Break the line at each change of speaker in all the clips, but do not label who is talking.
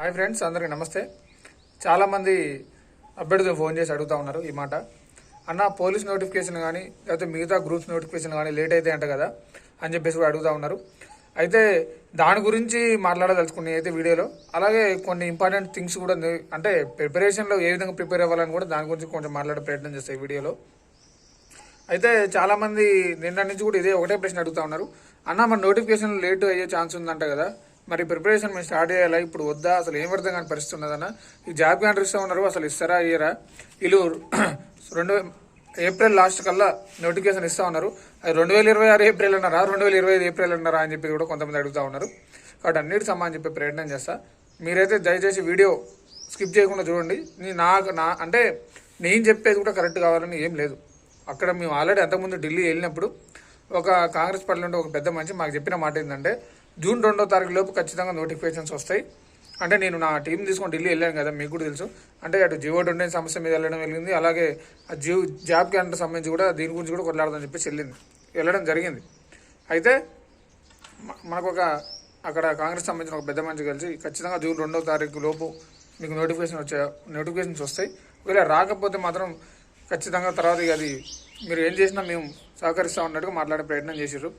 Hi friends అందరికీ నమస్తే. చాలామంది అభ్యర్థులు ఫోన్ చేసి అడుగుతా ఉన్నారు ఈ మాట. అన్న పోలీస్ నోటిఫికేషన్ కానీ లేకపోతే మిగతా గ్రూప్స్ నోటిఫికేషన్ కానీ లేట్ అయితే అంట కదా అని చెప్పేసి కూడా అడుగుతా ఉన్నారు. అయితే దాని గురించి మాట్లాడదలుచుకున్నాయి అయితే వీడియోలో అలాగే కొన్ని ఇంపార్టెంట్ థింగ్స్ కూడా అంటే ప్రిపరేషన్లో ఏ విధంగా ప్రిపేర్ అవ్వాలని కూడా దాని గురించి కొంచెం మాట్లాడే ప్రయత్నం చేస్తాయి వీడియోలో. అయితే చాలామంది నిన్న నుంచి కూడా ఇదే ఒకటే ప్రశ్న అడుగుతా ఉన్నారు. అన్న మన నోటిఫికేషన్ లేట్ అయ్యే ఛాన్స్ ఉందంట కదా మరి ప్రిపరేషన్ మేము స్టార్ట్ చేయాలా? ఇప్పుడు వద్దా? అసలు ఏం అర్థం కాని పరిస్థితి ఉన్నదన్న? ఈ జాబ్ క్యాలెండర్ ఇస్తా ఉన్నారు అసలు ఇస్తారా ఇయ్యరా? వీళ్ళు రెండు ఏప్రిల్ లాస్ట్ కల్లా నోటిఫికేషన్ ఇస్తా ఉన్నారు. అది రెండు వేల ఇరవై ఆరు ఏప్రిల్ అన్నారా? రెండు వేల ఇరవై ఐదు ఏప్రిల్ అన్నారా అని చెప్పి కూడా కొంతమంది అడుగుతా ఉన్నారు. కాబట్టి అన్నిటి సమానం చెప్పే ప్రయత్నం చేస్తా. మీరైతే దయచేసి వీడియో స్కిప్ చేయకుండా చూడండి. నీ నాకు నా అంటే నేను చెప్పేది కూడా కరెక్ట్ కావాలని ఏం లేదు. అక్కడ మేము ఆల్రెడీ అంతకుముందు ఢిల్లీ వెళ్ళినప్పుడు ఒక కాంగ్రెస్ పార్టీ ఒక పెద్ద మనిషి మాకు చెప్పిన మాట ఏంటంటే జూన్ రెండో తారీఖు లోపు ఖచ్చితంగా నోటిఫికేషన్స్ వస్తాయి. అంటే నేను నా టీం తీసుకొని ఢిల్లీ వెళ్ళాను కదా మీకు కూడా తెలుసు. అంటే అటు జియో డొండే సమస్య మీద వెళ్ళడం వెళ్ళింది. అలాగే ఆ జియో జాబ్ క్యాలెండర్ సంబంధించి కూడా దీని గురించి కూడా కొట్లాడదని చెప్పేసి వెళ్ళింది. వెళ్ళడం జరిగింది. అయితే మనకు ఒక అక్కడ కాంగ్రెస్ సంబంధించిన ఒక పెద్ద మనిషి కలిసి ఖచ్చితంగా జూన్ రెండో తారీఖు లోపు మీకు నోటిఫికేషన్ వచ్చే నోటిఫికేషన్స్ వస్తాయి. ఒకవేళ రాకపోతే మాత్రం ఖచ్చితంగా తర్వాత అది మీరు ఏం చేసినా మేము సహకరిస్తాం అన్నట్టుగా మాట్లాడే ప్రయత్నం చేశారు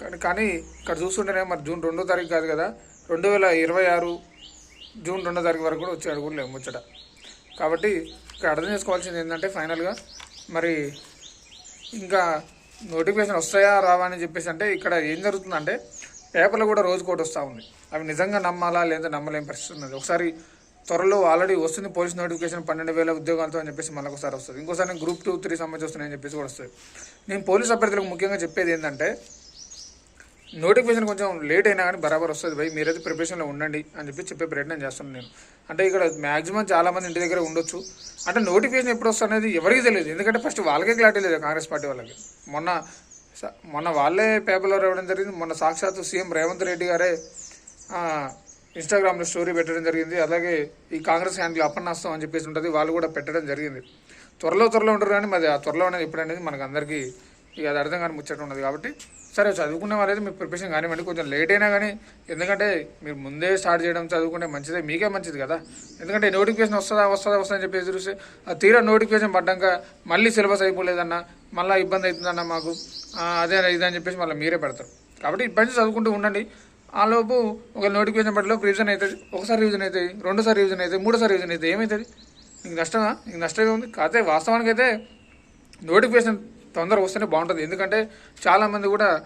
కానీ కానీ ఇక్కడ చూస్తుంటేనే మరి జూన్ రెండో తారీఖు కాదు కదా రెండు వేల ఇరవై ఆరు జూన్ రెండో తారీఖు వరకు కూడా వచ్చాడు కూడా లేము ముచ్చట. కాబట్టి ఇక్కడ అర్థం చేసుకోవాల్సింది ఏంటంటే ఫైనల్గా మరి ఇంకా నోటిఫికేషన్ వస్తాయా రావా అని చెప్పేసి అంటే ఇక్కడ ఏం జరుగుతుందంటే పేపర్లు కూడా రోజు కోటి వస్తూ ఉంది. అవి నిజంగా నమ్మాలా లేదా నమ్మలేని పరిస్థితి ఉన్నది. ఒకసారి త్వరలో ఆల్రెడీ వస్తుంది పోలీస్ నోటిఫికేషన్ పన్నెండు వేల ఉద్యోగాలతో అని చెప్పేసి మళ్ళీ ఒకసారి వస్తుంది. ఇంకోసారి గ్రూప్ టూ త్రీ సంబంధించి వస్తున్నాయని చెప్పేసి కూడా వస్తుంది. నేను పోలీస్ అభ్యర్థులకు ముఖ్యంగా చెప్పేది ఏంటంటే నోటిఫికేషన్ కొంచెం లేట్ అయినా కానీ బరాబర్ వస్తుంది. భయ్ మీరైతే ప్రిపరేషన్లో ఉండండి అని చెప్పి చెప్పే ప్రయత్నం చేస్తున్నాను నేను. అంటే ఇక్కడ మ్యాక్సిమం చాలామంది ఇంటి దగ్గర ఉండొచ్చు. అంటే నోటిఫికేషన్ ఎప్పుడు వస్తుంది అనేది ఎవరికి తెలియదు. ఎందుకంటే ఫస్ట్ వాళ్ళకే క్లారిటీ లేదు కాంగ్రెస్ పార్టీ వాళ్ళకి. మొన్న స- మొన్న వాళ్ళే పేపర్లో రావడం జరిగింది. మొన్న సాక్షాత్తు సీఎం రేవంత్ రెడ్డి గారే ఇన్స్టాగ్రామ్లో స్టోరీ పెట్టడం జరిగింది. అలాగే ఈ కాంగ్రెస్ హ్యాండిల్ అప్పన్నాస్తాం అని చెప్పేసి ఉంటుంది. వాళ్ళు కూడా పెట్టడం జరిగింది. త్వరలో త్వరలో ఉంటారు కానీ మరి ఆ త్వరలో అనేది ఎప్పుడనేది మనకు అందరికీ ఇక అది అర్థం కాని ముచ్చట ఉన్నది కాబట్టి సరే చదువుకునే వాళ్ళైతే మీ ప్రిపరేషన్ కానివ్వండి కొంచెం లేట్ అయినా కానీ ఎందుకంటే మీరు ముందే స్టార్ట్ చేయడం చదువుకుంటే మంచిదే మీకే మంచిది కదా. ఎందుకంటే నోటిఫికేషన్ వస్తుందా వస్తుందా వస్తుందా అని చెప్పేసి చూస్తే ఆ తీరా నోటిఫికేషన్ పడ్డాక మళ్ళీ సిలబస్ అయిపోలేదన్న మళ్ళీ ఇబ్బంది అవుతుందన్న మాకు అదే ఇదని చెప్పేసి మళ్ళీ మీరే పెడతారు. కాబట్టి ఇబ్బంది చదువుకుంటూ ఉండండి. ఆ లోపు ఒక నోటిఫికేషన్ పడిలోపు రివిజన్ అవుతుంది ఒకసారి రివిజన్ అవుతుంది రెండోసారి రివిజన్ అవుతుంది మూడోసారి రివిజన్ అవుతుంది ఏమవుతుంది నీకు నష్టమా? నీకు నష్టమే ఉంది కాకపోతే వాస్తవానికి అయితే నోటిఫికేషన్ తొందరగా వస్తేనే బాగుంటుంది. ఎందుకంటే చాలామంది కూడా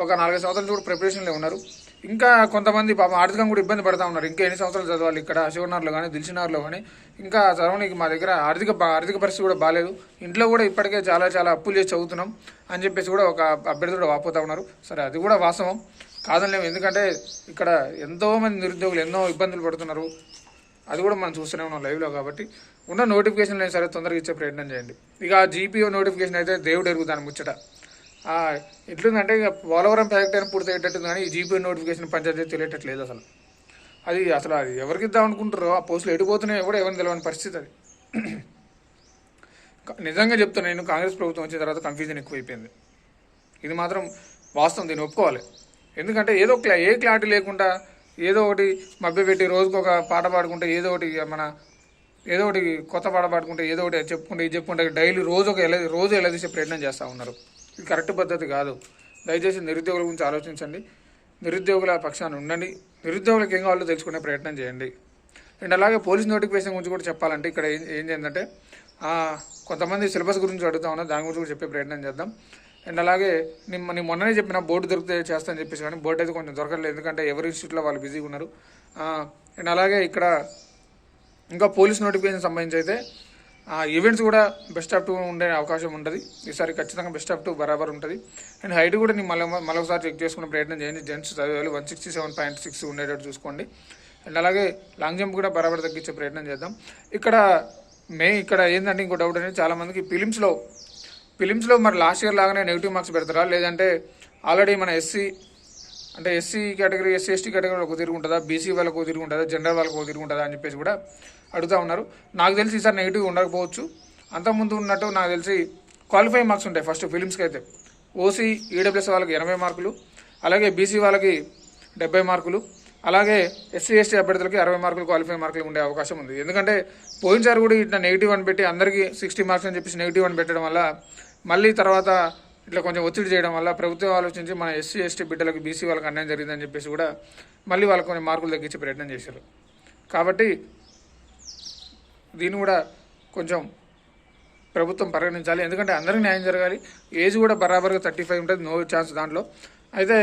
ఒక నాలుగైదు సంవత్సరాలు కూడా ప్రిపరేషన్లో ఉన్నారు. ఇంకా కొంతమంది పాపం ఆర్థికంగా కూడా ఇబ్బంది పడతా ఉన్నారు. ఇంకా ఎన్ని సంవత్సరాలు చదవాలి ఇక్కడ? శివనార్లో కానీ దిల్సినార్లో కానీ ఇంకా చదవడానికి మా దగ్గర ఆర్థిక బా- ఆర్థిక పరిస్థితి కూడా బాగాలేదు ఇంట్లో కూడా ఇప్పటికే చాలా చాలా అప్పులు చేసి చదువుతున్నాం అని చెప్పేసి కూడా ఒక అభ్యర్థి కూడా వాపోతా ఉన్నారు. సరే అది కూడా వాస్తవం. కాదనిలేము. ఎందుకంటే ఇక్కడ ఎంతోమంది నిరుద్యోగులు ఎన్నో ఇబ్బందులు పడుతున్నారు. అది కూడా మనం చూస్తూనే ఉన్నాం లైవ్లో కాబట్టి. ఉన్న నోటిఫికేషన్ లేని సరే తొందరగా ఇచ్చే ప్రయత్నం చేయండి. ఇక జీపీఓ నోటిఫికేషన్ అయితే దేవుడు ఎరుగుతాను ముచ్చట. ఎట్లుందంటే ఇక పోలవరం ప్రాజెక్ట్ అయినా పూర్తి అయ్యేటట్టుంది కానీ ఈ జీపీఓ నోటిఫికేషన్ పంచాయతీ తెలియటట్లేదు అసలు. అది అసలు అది ఎవరికి ఇద్దాం అనుకుంటారో ఆ పోస్టులు ఎడిపోతున్నాయో కూడా ఎవరిని తెలియని పరిస్థితి అది. నిజంగా చెప్తున్నా నేను కాంగ్రెస్ ప్రభుత్వం వచ్చిన తర్వాత కన్ఫ్యూజన్ ఎక్కువైపోయింది. ఇది మాత్రం వాస్తవం దీన్ని ఒప్పుకోవాలి. ఎందుకంటే ఏదో క్లా ఏ క్లారిటీ లేకుండా ఏదో ఒకటి మభ్యపెట్టి రోజుకు ఒక పాట పాడుకుంటే ఏదో ఒకటి మన ఏదో ఒకటి కొత్త పాట పాడుకుంటే ఏదో ఒకటి చెప్పుకుంటే ఇది చెప్పుకుంటే డైలీ రోజు ఒక ఎలా రోజు ఎలా తీసే ప్రయత్నం చేస్తూ ఉన్నారు. ఇది కరెక్ట్ పద్ధతి కాదు. దయచేసి నిరుద్యోగుల గురించి ఆలోచించండి. నిరుద్యోగుల పక్షాన్ని ఉండండి. నిరుద్యోగులకు ఏం కావాలో తెలుసుకునే ప్రయత్నం చేయండి. అండ్ అలాగే పోలీస్ నోటిఫికేషన్ గురించి కూడా చెప్పాలంటే ఇక్కడ ఏం ఏం చేయందంటే కొంతమంది సిలబస్ గురించి అడుగుతా ఉన్నారు దాని గురించి కూడా చెప్పే ప్రయత్నం చేద్దాం. అండ్ అలాగే నిన్న నేను మొన్ననే చెప్పిన బోర్డు దొరికితే చేస్తానని చెప్పేసి కానీ బోర్డు అయితే కొంచెం దొరకలేదు ఎందుకంటే ఎవరి ఇన్స్టిట్యూట్లో వాళ్ళు బిజీగా ఉన్నారు. అండ్ అలాగే ఇక్కడ ఇంకా పోలీస్ నోటిఫికేషన్ సంబంధించి అయితే ఈవెంట్స్ కూడా బెస్ట్ ఆఫ్ టూ ఉండే అవకాశం ఉంటుంది. ఈసారి ఖచ్చితంగా బెస్ట్ ఆఫ్ టూ బరాబర్ ఉంటుంది. అండ్ హైట్ కూడా నేను మళ్ళీ మళ్ళొకసారి చెక్ చేసుకునే ప్రయత్నం చేయండి. Gents చదివేలు one sixty seven point six ఉండేటట్టు చూసుకోండి. అండ్ అలాగే లాంగ్ జంప్ కూడా బరాబర్ తగ్గించే ప్రయత్నం చేద్దాం. ఇక్కడ మే ఇక్కడ ఏంటంటే ఇంకో డౌట్ అనేది చాలామందికి ఫిలిమ్స్లో ఫిలిమ్స్లో మరి లాస్ట్ ఇయర్ లాగానే నెగిటివ్ మార్క్స్ పెడతారా? లేదంటే ఆల్రెడీ మన ఎస్సీ అంటే SC category SC ST category ఒక తిరిగి ఉంటుందా బీసీ వాళ్ళకు ఒక తిరిగి ఉంటుందా జనరల్ వాళ్ళకు ఒక తిరిగి ఉంటుందా అని చెప్పేసి కూడా అడుగుతా ఉన్నారు. నాకు తెలిసి ఈసారి నెగిటివ్ ఉండకపోవచ్చు. అంతకుముందు ఉన్నట్టు నాకు తెలిసి క్వాలిఫై మార్క్స్ ఉంటాయి ఫస్ట్ ఫిలిమ్స్కి అయితే. ఓసీ ఈడబ్ల్యూఎస్ వాళ్ళకి ఎనభై మార్కులు అలాగే బీసీ వాళ్ళకి డెబ్బై మార్కులు అలాగే ఎస్సీ ఎస్టీ అభ్యర్థులకి అరవై మార్కులు క్వాలిఫై మార్కులు ఉండే అవకాశం ఉంది. ఎందుకంటే పోయినసారి కూడా ఇట్లా నెగిటివ్ అని పెట్టి అందరికీ సిక్స్టీ మార్క్స్ అని చెప్పేసి నెగిటివ్ అని పెట్టడం వల్ల మళ్ళీ తర్వాత ఇట్లా కొంచెం ఒత్తిడి చేయడం వల్ల ప్రభుత్వం ఆలోచించి మన ఎస్సీ ఎస్టీ బిడ్డలకు బీసీ వాళ్ళకి అన్యాయం జరిగిందని చెప్పేసి కూడా మళ్ళీ వాళ్ళకి కొన్ని మార్కులు తగ్గించే ప్రయత్నం చేశారు. కాబట్టి దీన్ని కూడా కొంచెం ప్రభుత్వం పరిగణించాలి. ఎందుకంటే అందరికీ న్యాయం జరగాలి. ఏజ్ కూడా బరాబర్గా థర్టీ ఫైవ్ ఉంటుంది. నో ఛాన్స్ దాంట్లో. అయితే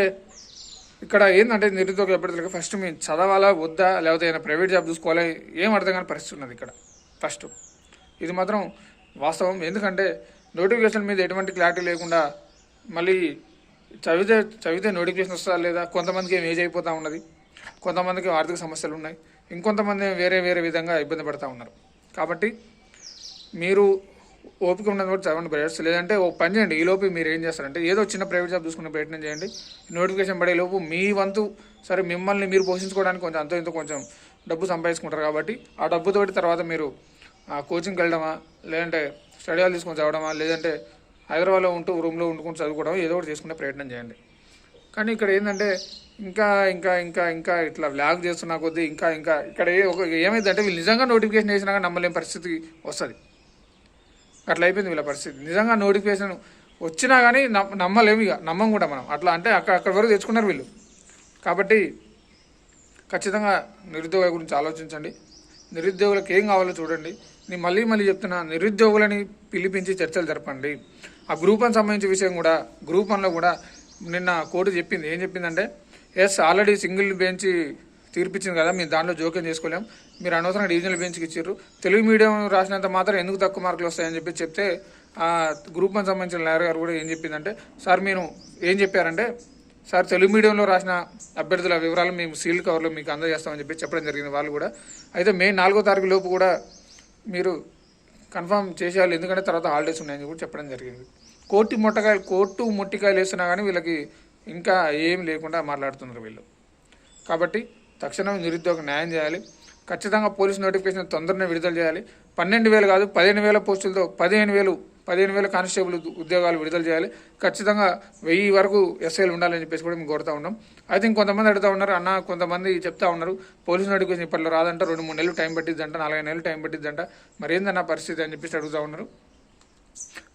ఇక్కడ ఏంటంటే నిరుద్యోగ అభ్యర్థులకు ఫస్ట్ మేము చదవాలా వద్దా లేకపోతే ఏదైనా ప్రైవేట్ జాబ్ చూసుకోవాలా ఏం అర్థం కాని పరిస్థితి ఉన్నది ఇక్కడ. ఫస్ట్. ఇది మాత్రం వాస్తవం. ఎందుకంటే నోటిఫికేషన్ మీద ఎటువంటి క్లారిటీ లేకుండా మళ్ళీ చదివితే చదివితే నోటిఫికేషన్ వస్తుందా లేదా? కొంతమందికి ఏం ఏజ్ అయిపోతూ ఉన్నది? కొంతమందికి ఆర్థిక సమస్యలు ఉన్నాయి. ఇంకొంతమంది వేరే వేరే విధంగా ఇబ్బంది పడుతూ ఉన్నారు. కాబట్టి మీరు ఓపిక ఉన్నది కూడా చదవండి ప్రైవేట్స్. లేదంటే ఓ పని చేయండి. ఈ మీరు ఏం చేస్తారంటే ఏదో చిన్న ప్రైవేట్ జాబ్ చూసుకునే ప్రయత్నం చేయండి. నోటిఫికేషన్ పడే లోపు మీ వంతు సరే మిమ్మల్ని మీరు పోషించుకోవడానికి కొంచెం అంతో ఇంతో కొంచెం డబ్బు సంపాదించుకుంటారు కాబట్టి ఆ డబ్బుతోటి తర్వాత మీరు కోచింగ్కి వెళ్ళడమా? లేదంటే స్టడీ హాల్ తీసుకొని చదవడమా లేదంటే హైదరాబాద్లో ఉంటూ రూమ్లో ఉండుకుంటూ చదువుకోవడం ఏదో ఒకటి చేసుకునే ప్రయత్నం చేయండి. కానీ ఇక్కడ ఏంటంటే ఇంకా ఇంకా ఇంకా ఇంకా ఇట్లా వ్లాగ్ చేస్తున్న కొద్దీ ఇంకా ఇంకా ఇక్కడ ఏ- ఒక ఏమైందంటే వీళ్ళు నిజంగా నోటిఫికేషన్ వేసినాక నమ్మలేని పరిస్థితి వస్తుంది. అట్లా అయిపోయింది వీళ్ళ పరిస్థితి. నిజంగా నోటిఫికేషన్ వచ్చినా కానీ నమ్మలేము ఇక నమ్మం కూడా మనం. అట్లా అంటే అక్కడ అక్కడ వరకు తెచ్చుకున్నారు వీళ్ళు. కాబట్టి ఖచ్చితంగా నిరుద్యోగ గురించి ఆలోచించండి. నిరుద్యోగులకు ఏం కావాలో చూడండి. నేను మళ్ళీ మళ్ళీ చెప్తున్నా నిరుద్యోగులని పిలిపించి చర్చలు జరపండి. ఆ గ్రూప్ వన్ సంబంధించిన విషయం కూడా గ్రూప్ వన్లో కూడా నిన్న కోర్టు చెప్పింది. ఏం చెప్పిందంటే ఎస్ ఆల్రెడీ సింగిల్ బెంచ్ తీర్పిచ్చింది కదా మేము దాంట్లో జోక్యం చేసుకోలేం. మీరు అనవసరంగా డివిజనల్ బెంచ్కి ఇచ్చారు తెలుగు మీడియం రాసినంత మాత్రం ఎందుకు తక్కువ మార్కులు వస్తాయని చెప్పి చెప్తే ఆ గ్రూప్ వన్ సంబంధించిన లాయర్ గారు కూడా ఏం చెప్పిందంటే సార్ మీరు ఏం చెప్పారంటే సార్ తెలుగు మీడియంలో రాసిన అభ్యర్థుల వివరాలు మేము సీల్డ్ కవర్లో మీకు అందజేస్తామని చెప్పి చెప్పడం జరిగింది వాళ్ళు కూడా. అయితే మే నాలుగో తారీఖు లోపు కూడా మీరు కన్ఫర్మ్ చేసేయాలి. ఎందుకంటే తర్వాత హాలిడేస్ ఉన్నాయని కూడా చెప్పడం జరిగింది. కోర్టు మొట్టకాయలు కోర్టు మొట్టికాయలు వేస్తున్నా కానీ వీళ్ళకి ఇంకా ఏం లేకుండా మాట్లాడుతున్నారు వీళ్ళు. కాబట్టి తక్షణం నిరుద్యోగ న్యాయం చేయాలి. ఖచ్చితంగా పోలీస్ నోటిఫికేషన్ తొందరనే విడుదల చేయాలి. పన్నెండు వేలు కాదు పదిహేను వేల పోస్టులతో పదిహేను వేలు పదిహేను వేల కానిస్టేబుల్ ఉద్యోగాలు విడుదల చేయాలి. ఖచ్చితంగా వెయ్యి వరకు ఎస్ఐలు ఉండాలని చెప్పేసి కూడా మేము కోరుతా ఉన్నాం. అయితే ఇంకొంతమంది అడుగుతా ఉన్నారు అన్న కొంతమంది చెప్తా ఉన్నారు. పోలీసులు నోటిఫికేషన్ ఇప్పట్లో రాదంట రెండు మూడు నెలలు టైం పట్టిద్దంట నాలుగైదు నెలలు టైం పట్టిద్దంట. మరి ఏందన్న పరిస్థితి అని చెప్పేసి అడుగుతా ఉన్నారు.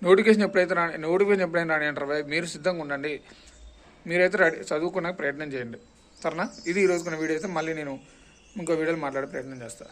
నోటిఫికేషన్ ఎప్పుడైతే రాని నోటిఫికేషన్ ఎప్పుడైనా రాని అంటారు మీరు సిద్ధంగా ఉండండి. మీరైతే రెడీ చదువుకున్నాక ప్రయత్నం చేయండి. సరేనా? ఇది ఈ రోజుకున్న వీడియో అయితే మళ్ళీ నేను ఇంకో వీడియోలు మాట్లాడే ప్రయత్నం చేస్తాను